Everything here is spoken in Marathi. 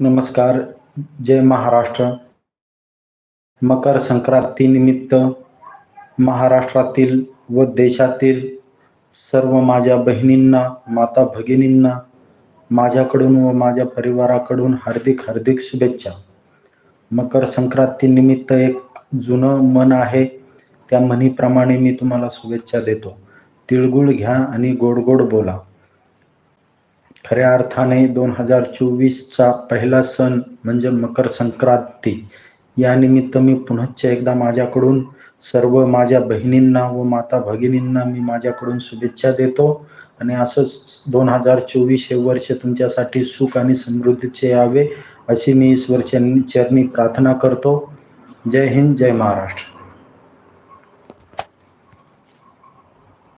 नमस्कार जय महाराष्ट्र. मकर संक्रांतीनिमित्त महाराष्ट्रातील व देशातील सर्व माझ्या बहिणींना माता भगिनींना माझ्याकडून व माझ्या परिवाराकडून हार्दिक हार्दिक शुभेच्छा. मकर संक्रांतीनिमित्त एक जुनं मन आहे त्या म्हणीप्रमाणे मी तुम्हाला शुभेच्छा देतो. तिळगुळ घ्या आणि गोड गोड बोला. खऱ्या अर्थाने दोन हजार चोवीसचा पहिला सण म्हणजे मकर संक्रांती. यानिमित्त मी पुनश्च एकदा माझ्याकडून सर्व माझ्या बहिणींना व माता भगिनींना मी माझ्याकडून शुभेच्छा देतो. आणि असंच दोन हजार चोवीस हे वर्ष तुमच्यासाठी सुख आणि समृद्धीचे यावे अशी मी ईश्वर चरणी प्रार्थना करतो. जय हिंद जय महाराष्ट्र.